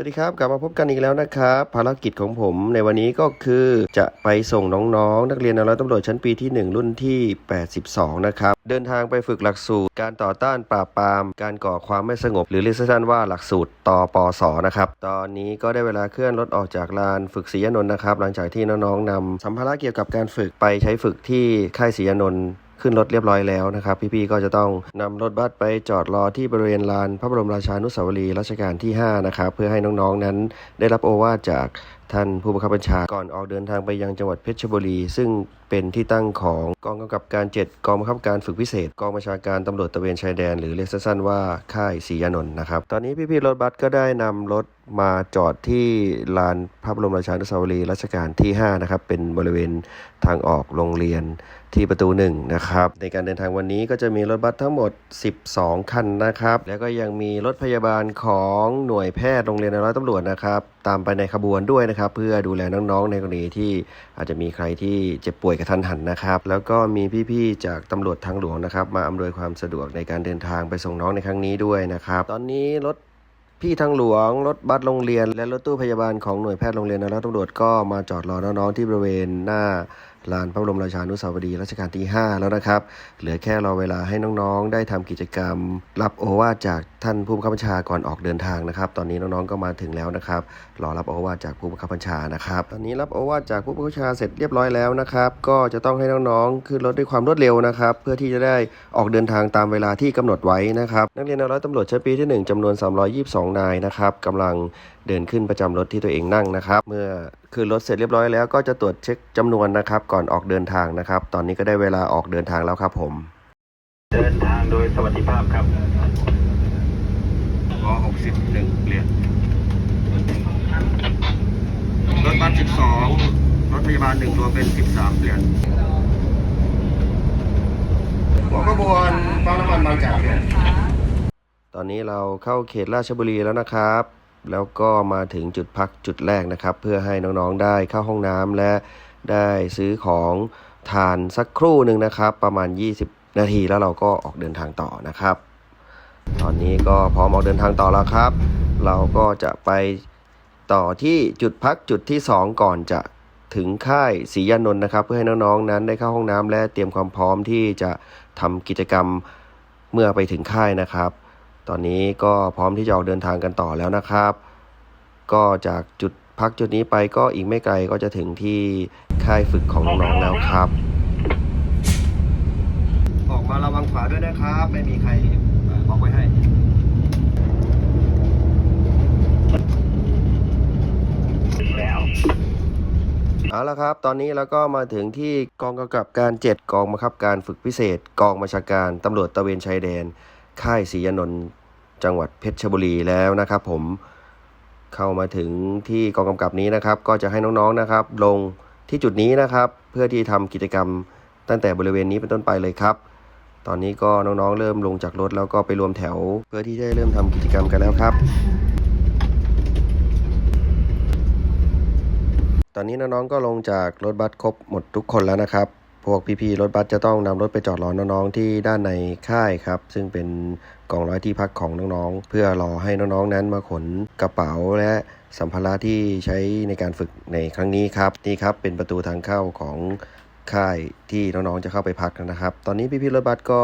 สวัสดีครับกลับมาพบกันอีกแล้วนะครับภารกิจของผมในวันนี้ก็คือจะไปส่งน้องๆ นักเรียนในร้อยตำรวจชั้นปีที่ 1 รุ่นที่ 82 นะครับ เดินทางไปฝึกหลักสูตร การต่อต้านปราบปราม การก่อความไม่สงบ หรือเรียกสั้นว่าหลักสูตรตอปสนะครับตอนนี้ก็ได้เวลาเคลื่อนรถออกจากลานฝึกศรียนนท์นะครับหลังจากที่น้องๆนำสัมภาระเกี่ยวกับการฝึกไปใช้ฝึกที่ค่ายศรียนนท์ ขึ้นรถเรียบร้อยแล้วนะครับ พี่ๆก็จะต้องนำรถบัสไปจอดรอที่บริเวณลานพระบรมราชานุสาวรีย์รัชกาลที่ 5 นะครับเพื่อให้น้องๆนั้น ได้รับโอวาทจากท่านผู้บังคับบัญชาก่อนออกเดินทางไปยังจังหวัดเพชรบุรี ซึ่งเป็นที่ตั้งของกองกำกับการ 7 กองบังคับการฝึกพิเศษ กองบัญชาการตำรวจตะเวนชายแดน หรือเรียกสั้นๆว่าค่ายศรียานนท์นะครับ ตอนนี้พี่ๆรถบัสก็ได้นำรถ มาจอดที่ลานพระบรมราชานุสาวรีย์รัชกาลที่ 5 นะครับ เป็นบริเวณทางออกโรงเรียนที่ประตูหนึ่งนะครับ ในการเดินทางวันนี้ก็จะมีรถบัสทั้งหมด 12 คันนะครับ แล้วก็ยังมีรถพยาบาลของหน่วยแพทย์โรงเรียนในร้อยตำรวจนะครับ ตามไปในขบวนด้วยนะครับ เพื่อดูแลน้องๆ ในกรณีที่อาจจะมีใครที่เจ็บป่วยกระทันหันนะครับ แล้วก็มีพี่ๆ จากตำรวจทางหลวงนะครับ มาอำนวยความสะดวกในการเดินทางไปส่งน้องในครั้งนี้ด้วยนะครับ ตอนนี้รถ พี่ทางหลวง รถบัสโรงเรียน และรถตู้พยาบาลของหน่วยแพทย์โรงเรียนและตำรวจก็มาจอดรอน้องๆที่บริเวณหน้าลานพระบรมราชานุสาวรีย์รัชกาลที่ 5 แล้วนะครับ เหลือแค่รอเวลาให้น้องๆ ได้ทำกิจกรรม รับโอวาจากท่านผู้บังคับบัญชาก่อนออกเดินทางนะครับ ตอนนี้น้องๆก็มาถึงแล้วนะครับ รอรับโอวาจากผู้บังคับบัญชานะครับ ตอนนี้รับโอวาจากผู้บังคับบัญชาเสร็จเรียบร้อยแล้วนะครับ ก็จะต้องให้น้องๆขึ้นรถด้วยความรวดเร็วนะครับ เพื่อที่จะได้ออกเดินทางตามเวลาที่กำหนดไว้นะครับ นักเรียนในร้อยตำรวจชั้นปีที่ 1จำนวน 322 นายนะครับกำลังเดินขึ้นประจำรถที่ตัวเองนั่งนะครับ เมื่อขึ้นรถเสร็จเรียบร้อยแล้วก็จะตรวจเช็คจำนวนนะครับ ก่อนออกเดินทางนะครับ ตอนนี้ก็ได้เวลาออกเดินทางแล้วครับผม เดินทางโดยสวัสดิภาพครับก็61เหรียญรถบัส12รถพยาบาล1ตัวเป็น13เหรียญหัวขบวนปั๊มน้ำมันบางจากตอนนี้เราเข้าเขตราชบุรีแล้วนะครับ แล้วก็มาถึงจุดพักจุดแรกนะครับ เพื่อให้น้องๆได้เข้าห้องน้ำและได้ซื้อของทานสักครู่หนึ่งนะครับ ประมาณ 20 นาทีแล้วเราก็ออกเดินทางต่อนะครับ ตอนนี้ก็พร้อมออกเดินทางต่อแล้วครับ เราก็จะไปต่อที่จุดพักจุดที่ 2 ก่อนจะถึงค่ายศรียานนท์นะครับ เพื่อให้น้องๆนั้นได้เข้าห้องน้ำและเตรียมความพร้อมที่จะทำกิจกรรมเมื่อไปถึงค่ายนะครับ ตอนนี้ก็พร้อมที่จะออกเดินทางกันต่อแล้วนะครับ ก็จากจุดพักจุดนี้ไปก็อีกไม่ไกลก็จะถึงที่ค่ายฝึกของน้องๆแล้วครับ ออกมาระวังขวาด้วยนะครับ ไม่มีใครออกไว้ให้ถึงแล้วเอาละครับ ตอนนี้เราก็มาถึงที่กองกำกับการ 7 กองบังคับการฝึกพิเศษ กองบัญชาการตำรวจตระเวนชายแดน ค่ายศรียนนท์ จังหวัดเพชรบุรีแล้วนะครับ ผมเข้ามาถึงที่กองกำกับนี้นะครับ ก็จะให้น้องๆนะครับ ลงที่จุดนี้นะครับ เพื่อที่ทำกิจกรรมตั้งแต่บริเวณนี้เป็นต้นไปเลยครับ ตอนนี้ก็น้องๆ เริ่มลงจากรถแล้วก็ไปรวมแถว เพื่อที่จะได้เริ่มทำกิจกรรมกันแล้วครับ ตอนนี้น้องๆก็ลงจากรถบัสครบหมดทุกคนแล้วนะครับ พวกพี่ๆรถบัสจะต้องนำรถไปจอดรอน้องๆที่ด้านในค่ายครับ ซึ่งเป็น กองร้อยที่พักของน้องๆ เพื่อรอให้น้องๆนั้นมาขนกระเป๋าและสัมภาระที่ใช้ในการฝึกในครั้งนี้ครับนี่ครับเป็นประตูทางเข้าของค่ายที่น้องๆจะเข้าไปพักนะครับ ตอนนี้พี่ๆรถบัสก็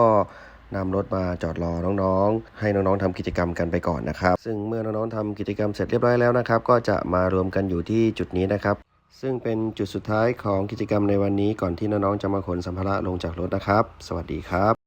นำรถมาจอดรอน้องๆ ให้น้องๆทำกิจกรรมกันไปก่อนนะครับ ซึ่งเมื่อน้องๆทำกิจกรรมเสร็จเรียบร้อยแล้วนะครับ ก็จะมารวมกันอยู่ที่จุดนี้นะครับ ซึ่งเป็นจุดสุดท้ายของกิจกรรมในวันนี้ก่อนที่น้องๆจะมาขนสัมภาระลงจากรถนะครับ สวัสดีครับ